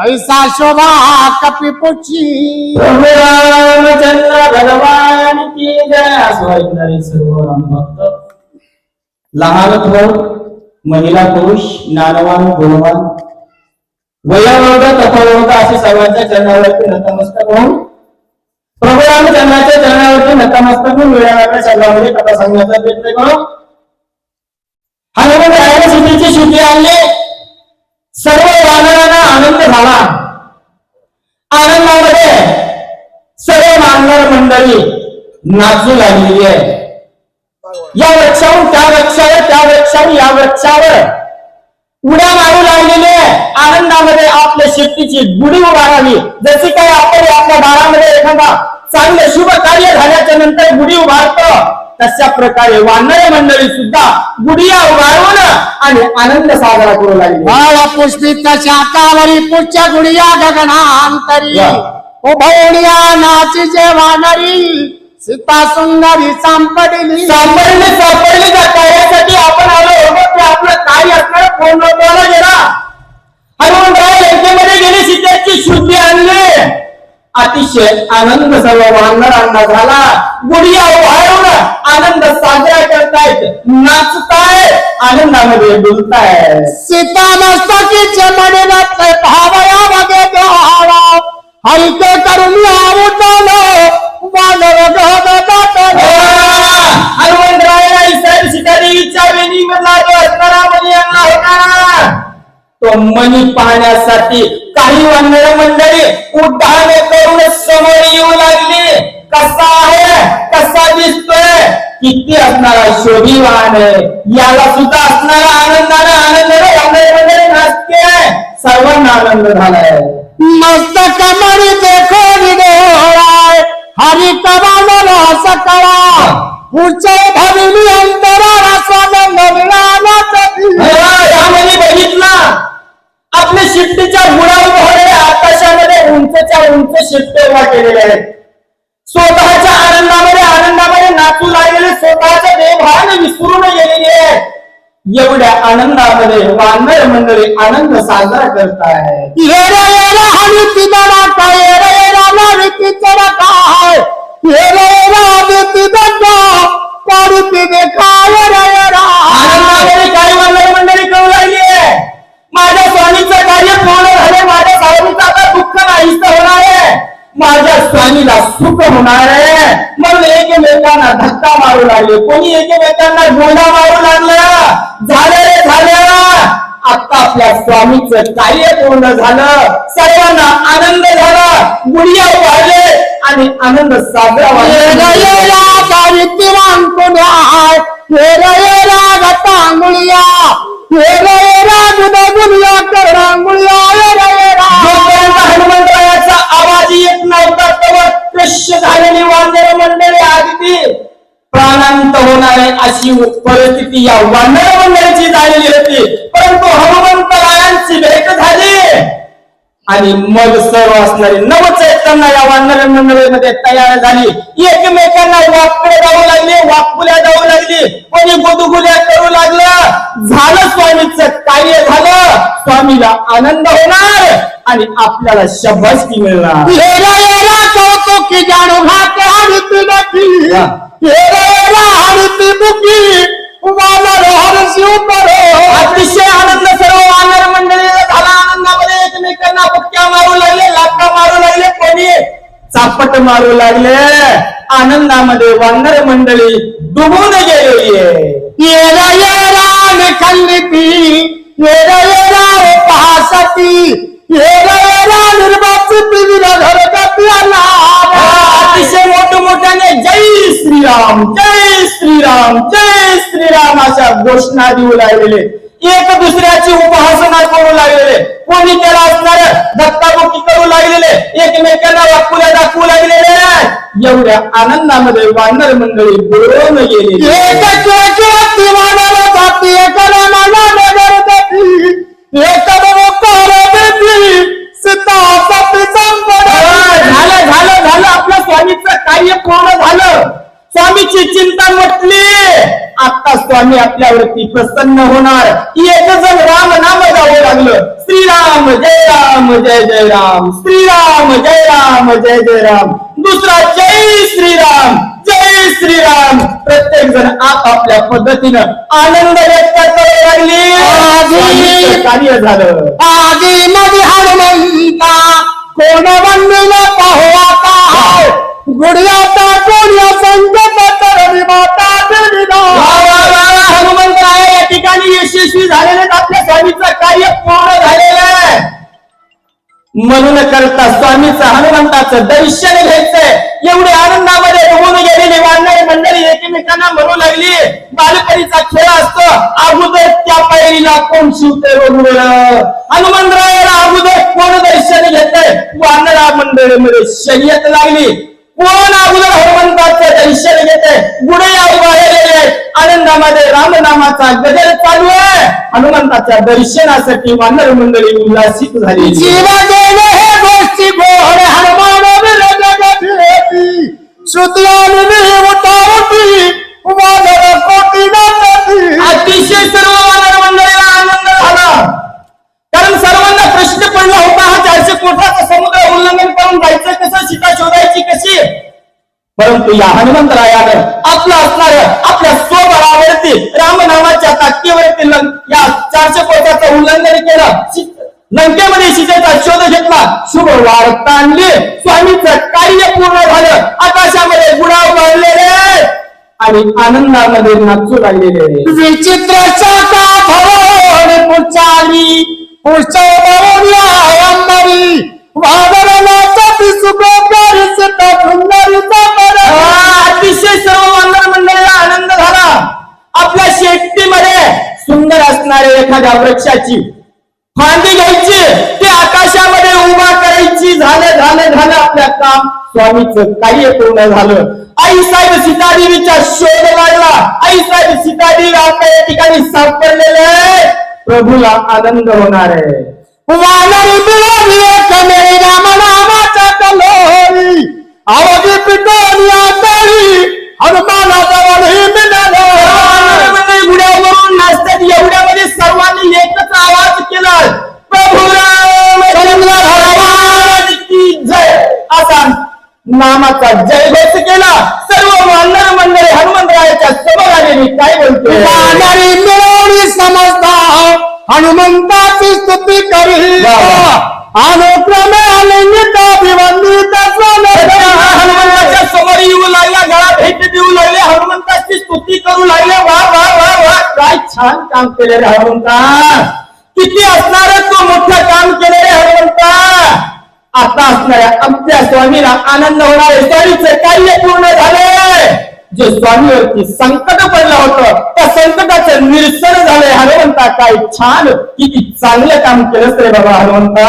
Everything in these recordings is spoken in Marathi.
तैसा शोभा कपिपुची प्रभू रामचंद्र भगवान की जय। असो ऐकणारे लहान थोर महिला पुरुष नानवान गुणवान। वयोवर्ग तथावर्ग असे सर्वांच्या चरणावरती नतमस्तक होऊन प्रभू रामचंद्राच्या चरणावरती नतमस्तक होऊन वेळावेगळ्या सर्वांमध्ये कथा सांगण्याचा प्रयत्न करू हनुमान रायाला सीतेची शुद्धी आणली। सर्व वानर आनंद झाला. आनंदामध्ये सर्व मानणार मंडळी नाचू लागलेली आहे. या वृक्षाहून त्या वृक्षावर त्या वृक्षाहून या वृक्षावर. उड्या मारू लागलेली आहे. आनंदामध्ये आपल्या शेतीची गुढी उभारावी. जशी काही आपण आपल्या दारामध्ये एखादा चांगलं शुभ कार्य झाल्याच्यानंतर गुढी उभारतो तशा प्रकारे वानरे मंडळी सुद्धा गुढिया उभारून आणि आनंद साजरा करू लागली. बाळ पुष्पित शातावरी पुढच्या गुडिया गगनांतरी. उभवणिया नाचीचे वानरी सीता सुंदरी सांपडली सापडले सापडले त्या कार्यासाठी आपण आलो. होतो ते आपलं कार्य असणार फोन नव्हता गेला. हनुमंतराव लंकेमध्ये गेले सीतेची शुद्धी आणली. अतिशय आनंद सर्व वानरांना झाला. गुडिया उभारून आनंद साजरा करतायत. नाचतायत आनंदामध्ये डुलतायत. सीता मस्तकीचे मडिनात भावया वगे हलके करून आवतलो वानर हनुमंतरायाला इस्रायल शिकारीच्या वेणी मधला जो असणारा मणी आणला होता तो मणी पाहण्यासाठी काही वानर मंडळी उड्डाणे करून समोर येऊ लागली. कसा आहे? कसा दिसतोय? किती असणारा शोभिवान याला सुद्धा असणारा आनंदाने मंडळी नाचते सर्वांना आनंद झालाय. मस्त कमरी देखो निडोळाय हरी कबाला सकळा पुढचे भविली अंतरा मिळाला यामध्ये बघितला. आपल्या शिट्टीच्या बुडावर उंचच्या उंच शिट्टे उभा केलेले आहेत. स्वतःच्या आनंदामध्ये आनंदामध्ये नाचू लागलेले स्वतःच्या देवभान विसरून गेलेले आहेत. एवढ्या आनंदामध्ये वानर मंडळी आनंद साजरा करतायत. येरा येरा माझ्या स्वामीला सुख होणार आहे. म्हणून एकमेकांना धक्का मारू लागले. कोणी एकमेकांना गोंडा मारू लागला? झालं रे झालं. आता आपल्या स्वामीचं कार्य पूर्ण झालं. सर्वांना आनंद झाला. गुडिया वाढले आणि आनंद साजरा येरा व्हायला झालेली वानर मंडळी अगदी प्राणांत होणारे अशी परिस्थिती या वानर मंडळीची झालेली होती. परंतु हनुमंतरायांची भेट झाली. आणि मग सर्व असणारी नव चैतन्य या वानर मंडळीमध्ये तयार झाली. एकमेकांना वाकडे जाऊ लागले वाकुल्या जाऊ लागली. कोणी गुदगुल्या करू लागलं. झालं स्वामीचं कार्य झालं. स्वामीला आनंद होणार. आणि आपल्याला शब्बासकी मिळणार. येरा येरा कौतुकी जाणू घाते. येरा येरा वानर हरसी परो अतिशय आनंद सर्व वानर मंडळीला झाला. आनंदामध्ये एकमेकांना बुक्क्या मारू लागले लाकडा मारू लागले. कोणी? चापट मारू लागले. आनंदामध्ये वानर मंडळी डुबून गेलेली श्रीराम जय श्रीराम अशा घोषणा देऊ लागलेले. एक दुसऱ्याची उपासना करू लागलेले. कोणी त्याला असणार धक्काबुक्की करू लागलेले. एकमेकांना वाकुल्या दाखवू लागलेले एवढ्या आनंदामध्ये वानर मंडळी बोलून गेलेली. एक आता स्वामी आपल्यावरती प्रसन्न होणार. एक जण राम नाम जावं लागलं. श्रीराम राम जय राम जय जय राम. श्रीराम जय राम जय जय राम. दुसरा जय श्रीराम जय श्रीराम. प्रत्येक जण आपापल्या पद्धतीनं आनंद व्यक्त करू लागली. कार्य झालं. आधी मध्ये हनुमंता कोण वंदन पाहू आता? कार्य पूर्ण झालेलं आहे. म्हणून करता स्वामीचं हनुमंताचं दर्शन घ्यायचंय. एवढे आनंदामध्ये होऊन गेलेली वाढणारी मंडळी एकमेकांना म्हणू लागली बालपणीचा खेळ असतो अगोदर त्या पायरीला कोण शिवते रोडवर? हनुमंतरायाला अगोदर कोण दर्शन घेतंय वानरा मंडळीमध्ये शर्यत लागली. कोण अगोदर हनुमंताचं दर्शन घेते? गुडे उभारलेले आहेत आनंदामध्ये रामनामाचा गजर चालू आहे. हनुमंताच्या दर्शनासाठी वानर मंडळी उल्हासित झाली जीव हे गोष्टी गोड हनुमान अतिशय सर्व वानर मंडळीला आनंद झाला. कारण सर्वांना प्रश्न पडला होता हा चारशे कोटाचा समुद्र उल्लंघन करून जायचं कसं? सीता शोधायची कशी? परंतु या हनुमंतरायानं आपलं असणार आपल्या स्वबळावरती रामनामाच्या ताकदीवरती लं- या चारशे कोटाचं उल्लंघन केलं. लंकेमध्ये शिजेचा शोध घेतला. शुभ वार्ता आणली स्वामीचं कार्य पूर्ण झालं. आकाशामध्ये गुडाव बांधलेले आणि आनंदामध्ये नाचू लागलेले. आहेत. विचित्र पुढच्या असणाऱ्या एखाद्या वृक्षाची. फांदी घ्यायची ते आकाशामध्ये उभा करायची झालं झालं झालं आपल्या काम. स्वामीच कार्य पूर्ण झालं. आई साहेब सीतादेवीचा शोध लागला आई साहेब सीतादेवी आपल्या या ठिकाणी सापडलेले प्रभूला आनंद होणार आहे. वानरी बिळाली एक हनुमानाचा नामाचा जयघोष केला. सर्व वानर मंडळी हनुमंतरायाच्या समोर आलेली काय बोलते वानरी समजता हनुमंताची स्तुती करी. अनुक्रमे हनुमंताच्या समोर येऊ लागला गळा भेट देऊ लागले हनुमंताची स्तुती करू लागले वा वा वा वा. काय छान काम केले रे हनुमंता. किती असणार आता असणाऱ्या आमच्या स्वामीला आनंद होणार आहे. स्वामीचं कार्य पूर्ण झाले जे स्वामीवरती संकट पडलं होतं त्या संकटाचं निरसन झालंय. हनुमंता काय छान किती चांगलं काम केलंस रे बाबा हनुमंता.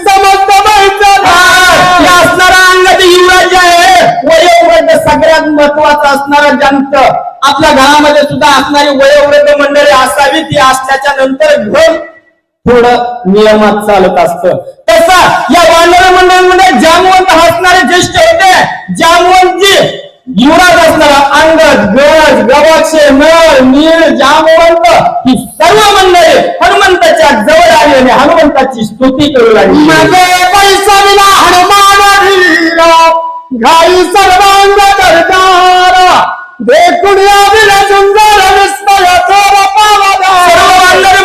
समजतो वयोवृद्ध सगळ्यात महत्वाचं असणारा जंत आपल्या घरामध्ये सुद्धा असणारी वयोवृद्ध मंडळी असावी ती असल्याच्या नंतर घर थोडं नियमात चालत असतं. तसा या वानर मंडळीमध्ये जामवंत असणारे ज्येष्ठ होते. जामवंतजी युवराज असणारा अंगद गज गवाक्षे नळ नीळ जामवंत ही सर्व मंडळी हनुमंताच्या जवळ आली आणि हनुमंताची स्तुती करू लागली. घाई सर्वांग करतार देखून याविल सुंदर विस्मय थोर पावदार.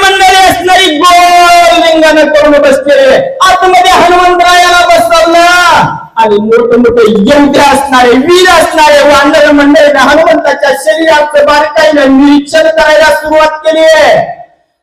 मंडळी असणारी गोल लिंगाने करून बसलेले आतमध्ये हनुमंतरायाला बसवलं. आणि मोठे मोठे यंत्र असणारे वीर असणारे वानर मंडळीने हनुमंताच्या शरीराचं बारकाईनं निरीक्षण करायला सुरुवात केली आहे.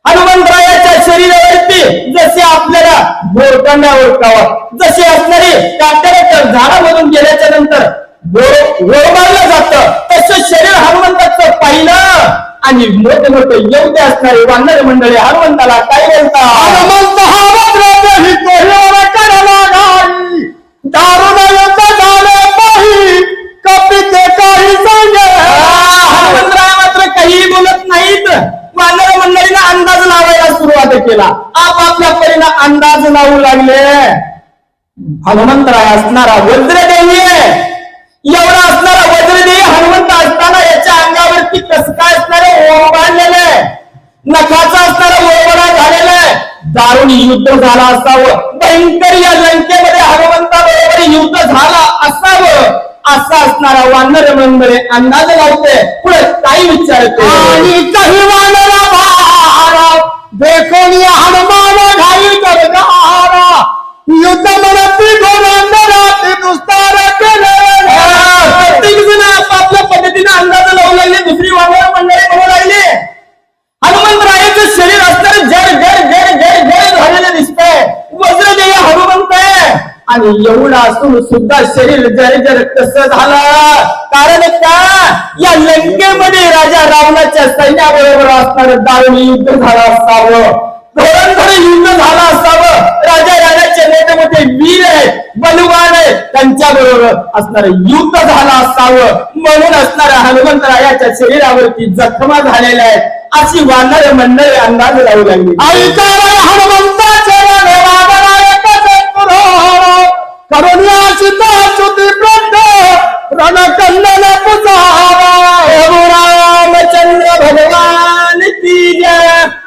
हनुमंतरायाच्या शरीरावरती जसे आपल्याला बोरकांड्या ओळखावा जसे असणारे काट्याच्या झाडामधून गेल्याच्यानंतर ओरबारलं जात तसं शरीर हनुमंताचं पाहिलं. आणि मोठे मोठे योग्य असणारे वानर मंडळी हनुमंताला काय बोलतात? हनुमंत हा केला. आपापल्या परीला अंदाज लावू लागले. हनुमंतराय असणारा वज्रदेवी एवढा असणारा वज्रदेवी हनुमंत असताना याच्या अंगावरती कस काय असणारे ओरबाडलेलं आहे नखाचा असणारा ओरबडा झालेला आहे. दारुण युद्ध झाला असावं. भयंकर या लंकेमध्ये हनुमंता बरोबर युद्ध झाला असावं. असा असणारा वानर मंदरे अंदाज लावते. पुढे काही विचारतो. आणि एवढं असून सुद्धा शरीर जड जड झालं. कारण का? या लंकेमध्ये राजा रावणाच्या सैन्याबरोबर असणार दारुणी युद्ध झालं असावं. धोरणधर युद्ध झालं असावं. राजा राजाचे मोठे मोठे वीर आहेत बलवान आहेत. त्यांच्या बरोबर असणार युद्ध झालं असावं. म्हणून असणाऱ्या हनुमंतरायाच्या शरीरावरती जखमा झालेल्या आहेत. अशी वानर मंडळी अंदाज लावू लागली. ऐकायला करुण्याची प्रद रणकंदन पुजारा रामचंद्र भगवान की जय।